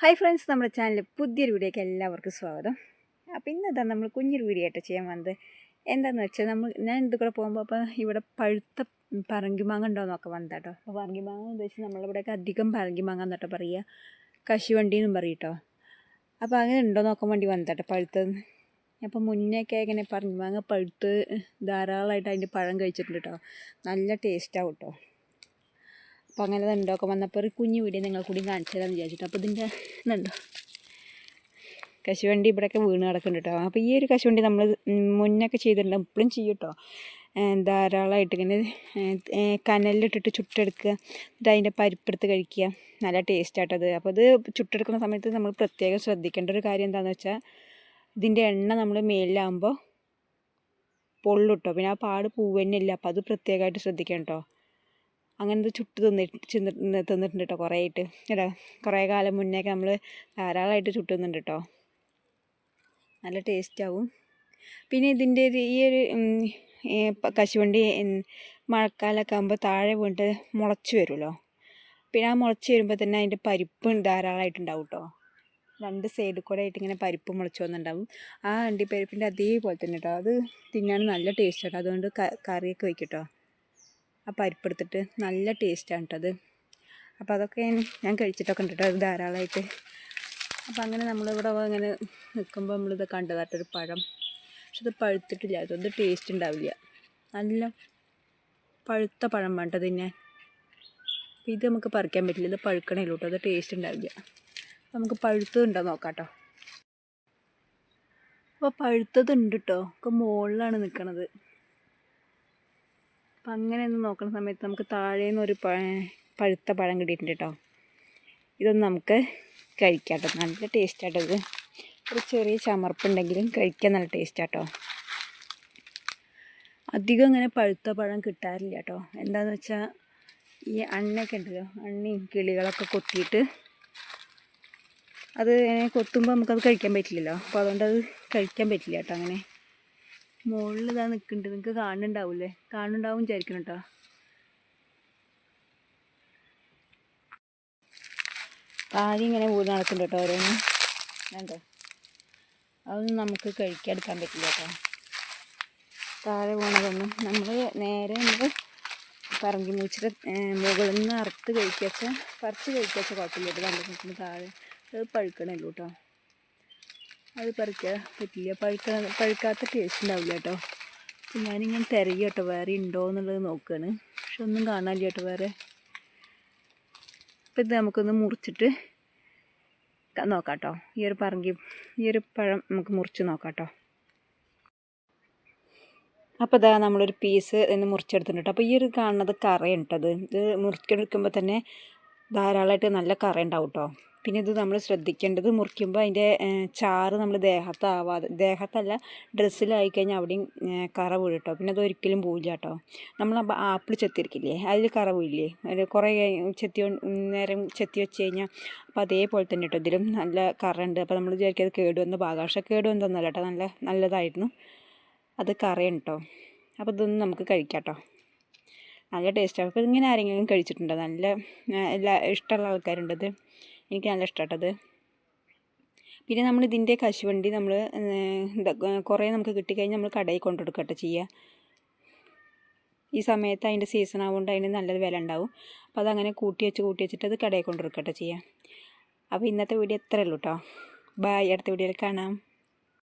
Hi friends നമ്മുടെ ചാനലിൽ പുതിയൊരു വീഡിയോയ്ക്ക് എല്ലാവർക്കും സ്വാഗതം. അപ്പോൾ ഇന്നതാ നമ്മൾ കുഞ്ഞൊരു വീഡിയോ ചെയ്യാൻ വന്നത്? എന്താണെന്ന് വെച്ചാൽ നമ്മൾ ഞാൻ ഇത് കൂടെ പോകുമ്പോൾ അപ്പോൾ ഇവിടെ പഴുത്ത പറങ്കിമാങ്ങ ഉണ്ടോയെന്നൊക്കെ വന്നതാട്ടോ അപ്പോൾ പറങ്കിമാങ്ങ എന്ന് വെച്ചാൽ നമ്മളിവിടെയൊക്കെ അധികം പറങ്കിമാങ്ങ എന്നിട്ട് പറയുക കശുവണ്ടി എന്നും പറയും കേട്ടോ അപ്പോൾ അങ്ങനെ ഉണ്ടോ നോക്കാൻ വേണ്ടി വന്നതാട്ടോ പഴുത്തത്. അപ്പോൾ മുന്നേയൊക്കെ ഇങ്ങനെ പറങ്കിമാങ്ങ പഴുത്ത് ധാരാളമായിട്ട് അതിന്റെ പഴം കഴിച്ചിട്ടുണ്ട് കേട്ടോ നല്ല ടേസ്റ്റാവും കേട്ടോ അപ്പോൾ അങ്ങനെ ഇതുണ്ടൊക്കെ വന്നപ്പോൾ ഒരു കുഞ്ഞു വീഡിയോ നിങ്ങൾ കൂടി കാണിച്ചു തരാമെന്ന് വിചാരിച്ചിട്ട്. അപ്പോൾ ഇതിന്റെ ഇതുണ്ടോ? കശുവണ്ടി ഇവിടെയൊക്കെ വീണ് കിടക്കുന്നുണ്ട് കേട്ടോ അപ്പോൾ ഈ ഒരു കശുവണ്ടി നമ്മൾ മുന്നൊക്കെ ചെയ്തിട്ടുണ്ട്. ഇപ്പോഴും ചെയ്യും കേട്ടോ ധാരാളമായിട്ട് ഇങ്ങനെ കനലിലിട്ടിട്ട് ചുട്ടെടുക്കുക. എന്നിട്ട് അതിന്റെ പരിപ്പെടുത്ത് കഴിക്കുക. നല്ല ടേസ്റ്റ് ആട്ടത് അപ്പോൾ അത് ചുട്ടെടുക്കുന്ന സമയത്ത് നമ്മൾ പ്രത്യേകം ശ്രദ്ധിക്കേണ്ട ഒരു കാര്യം എന്താണെന്ന് വെച്ചാൽ ഇതിന്റെ എണ്ണ നമ്മൾ മേലിലാകുമ്പോൾ പൊള്ളിട്ടോ പിന്നെ ആ പാട് പൂവന്നെ ഇല്ല. അപ്പോൾ അത് പ്രത്യേകമായിട്ട് ശ്രദ്ധിക്കണം കേട്ടോ അങ്ങനത്തെ ചുട്ട് തിന്നിട്ട് തിന്നിട്ടുണ്ട് കേട്ടോ കുറേ ആയിട്ട് കേട്ടോ കുറേ കാലം മുന്നേയൊക്കെ നമ്മൾ ധാരാളമായിട്ട് ചുട്ട് കേട്ടോ നല്ല ടേസ്റ്റ് ആവും പിന്നെ ഇതിന്റെ ഈ ഒരു കശുവണ്ടി മഴക്കാലമൊക്കെ ആകുമ്പോൾ താഴെ വീണിട്ട് മുളച്ച് വരുമല്ലോ പിന്നെ ആ മുളച്ച് വരുമ്പോൾ തന്നെ അതിന്റെ പരിപ്പ് ധാരാളമായിട്ടുണ്ടാവും കേട്ടോ രണ്ട് സൈഡിൽ കൂടെ ആയിട്ട് ഇങ്ങനെ പരിപ്പ് മുളച്ച് വന്നിട്ടുണ്ടാവും. ആ അണ്ടിപ്പരിപ്പിന്റെ അതേപോലെ തന്നെ കേട്ടോ അത് തിന്നാൻ നല്ല ടേസ്റ്റ് കേട്ടോ അതുകൊണ്ട് കറിയൊക്കെ വയ്ക്കും കേട്ടോ ആ പരിപ്പെടുത്തിട്ട് നല്ല ടേസ്റ്റാണ് കേട്ടത് അത്. അപ്പോൾ അതൊക്കെ ഞാൻ കഴിച്ചിട്ടൊക്കെ ഉണ്ട് അത് ധാരാളമായിട്ട് അപ്പോൾ അങ്ങനെ നമ്മളിവിടെ അങ്ങനെ നിൽക്കുമ്പോൾ നമ്മളിത് കണ്ടതായിട്ടൊരു പഴം. പക്ഷെ ഇത് പഴുത്തിട്ടില്ല അതൊത് ടേസ്റ്റ് ഉണ്ടാവില്ല. നല്ല പഴുത്ത പഴം വേണ്ട തിന്നാൻ. അപ്പോൾ ഇത് നമുക്ക് പറിക്കാൻ പറ്റില്ല ഇത് പഴുക്കണേ കേട്ടോ അത് ടേസ്റ്റ് ഉണ്ടാവില്ല. നമുക്ക് പഴുത്തത് ഉണ്ടോ നോക്കാം കേട്ടോ അപ്പോൾ പഴുത്തത് ഉണ്ട് കേട്ടോ ഒക്കെ മുകളിലാണ് നിൽക്കണത് അപ്പം അങ്ങനെ ഒന്ന് നോക്കുന്ന സമയത്ത് നമുക്ക് താഴേന്ന് ഒരു പഴുത്ത പഴം കിട്ടിയിട്ടുണ്ട് കേട്ടോ. ഇതൊന്ന് നമുക്ക് കഴിക്കാം കേട്ടോ നല്ല ടേസ്റ്റാട്ടോ ഇത്. ഒരു ചെറിയ ചമർപ്പുണ്ടെങ്കിലും കഴിക്കാൻ നല്ല ടേസ്റ്റാട്ടോ അധികം അങ്ങനെ പഴുത്ത പഴം കിട്ടാറില്ല കേട്ടോ. എന്താണെന്ന് വെച്ചാൽ ഈ അണ്ണയൊക്കെ ഉണ്ടല്ലോ അണ്ണയും കിളികളൊക്കെ കൊത്തിയിട്ട് അത് കൊത്തുമ്പോൾ നമുക്കത് കഴിക്കാൻ പറ്റില്ലല്ലോ. അപ്പോൾ അതുകൊണ്ട് അത് കഴിക്കാൻ പറ്റില്ല കേട്ടോ അങ്ങനെ. മുകളിൽ ഇതാ നിൽക്കുന്നുണ്ട് നിങ്ങൾക്ക് കാണുന്നുണ്ടാവില്ലേ? കാണുന്നുണ്ടാവും വിചാരിക്കണം കേട്ടോ പാതി ഇങ്ങനെ വീട് നടക്കുന്നുണ്ട് കേട്ടോ ഓരോന്ന്. വേണ്ടോ അതൊന്നും നമുക്ക് കഴിക്കാതെടുക്കാൻ പറ്റില്ല കേട്ടോ താഴെ പോണതൊന്നും നമ്മൾ നേരെ നമ്മൾ പറങ്കി മൂച്ചിട്ട് മുകളിൽ നിന്ന് അറുത്ത് കഴിക്കാച്ച പറിച്ച് കഴിക്കാച്ച കുഴപ്പമില്ല. കേട്ടോ കണ്ടു? താഴെ. അത് പഴുക്കണല്ലോ കേട്ടോ അത് പറിക്കാൻ പറ്റില്ല. പഴുക്ക പഴുക്കാത്ത ടേസ്റ്റ് ഉണ്ടാവില്ല കേട്ടോ അപ്പം ഞാനിങ്ങനെ തിരയും കേട്ടോ വേറെ ഉണ്ടോ എന്നുള്ളത് നോക്കുകയാണ് പക്ഷെ ഒന്നും കാണാനില്ല കേട്ടോ വേറെ. അപ്പം ഇത് നമുക്കൊന്ന് മുറിച്ചിട്ട് നോക്കാം കേട്ടോ ഈ ഒരു പറങ്കി ഈ ഒരു പഴം നമുക്ക് മുറിച്ച് നോക്കാം കേട്ടോ അപ്പോൾ ഇതാ നമ്മളൊരു പീസ് ഇന്ന് മുറിച്ചെടുത്തിട്ടുണ്ട് അപ്പോൾ ഈ ഒരു കാണുന്നത് കറയുണ്ടത് ഇത്. മുറിച്ചെടുക്കുമ്പോൾ തന്നെ ധാരാളമായിട്ട് നല്ല കറ ഉണ്ടാവും കേട്ടോ പിന്നെ ഇത് നമ്മൾ ശ്രദ്ധിക്കേണ്ടത് മുറിക്കുമ്പോൾ അതിന്റെ ചാറ് നമ്മൾ ദേഹത്താവാതെ ദേഹത്തല്ല ഡ്രസ്സിലായി കഴിഞ്ഞാൽ അവിടെയും കറ വീഴും കേട്ടോ പിന്നെ അത് ഒരിക്കലും പോവില്ല കേട്ടോ. നമ്മൾ ആപ്പിൾ ചെത്തിയിരിക്കില്ലേ അതിൽ കറ വീഴില്ലേ? അതിൽ കുറേ ചെത്തി നേരം ചെത്തി വെച്ച് കഴിഞ്ഞാൽ അപ്പോൾ അതേപോലെ തന്നെ കേട്ടോ. ഇതിലും നല്ല കറ ഉണ്ട്. അപ്പോൾ നമ്മൾ വിചാരിക്കും അത് കേടുവന്ന ഭാഗം പക്ഷേ കേടുവന്നൊന്നല്ല കേട്ടോ. നല്ല നല്ലതായിരുന്നു. അത് കറയാണ് കേട്ടോ. അപ്പോൾ ഇതൊന്നും നമുക്ക് കഴിക്കാം കേട്ടോ. നല്ല ടേസ്റ്റാണ് അപ്പോൾ ഇങ്ങനെ ആരെങ്കിലും കഴിച്ചിട്ടുണ്ടോ? നല്ല എല്ലാ ഇഷ്ടമുള്ള ആൾക്കാരുണ്ടത് എനിക്ക് നല്ല ഇഷ്ടപ്പെട്ടത് പിന്നെ നമ്മൾ ഇതിന്റെ കശുവണ്ടി നമ്മൾ കുറേ നമുക്ക് കിട്ടിക്കഴിഞ്ഞാൽ നമ്മൾ കടയിൽ കൊണ്ടു കൊണ്ടുകൊടുക്കട്ടെ ചെയ്യുക ഈ സമയത്ത് അതിന്റെ സീസൺ ആവുകൊണ്ട് അതിന് നല്ലത് വില ഉണ്ടാവും അപ്പോൾ അതങ്ങനെ കൂട്ടി വെച്ച് കൂട്ടി വെച്ചിട്ട് അത് കടയിൽ കൊണ്ടുകൊടുക്കട്ടെ ചെയ്യുക അപ്പോൾ ഇന്നത്തെ വീഡിയോ എത്രയുള്ളൂ കേട്ടോ ബായ് അടുത്ത വീഡിയോയിൽ കാണാം.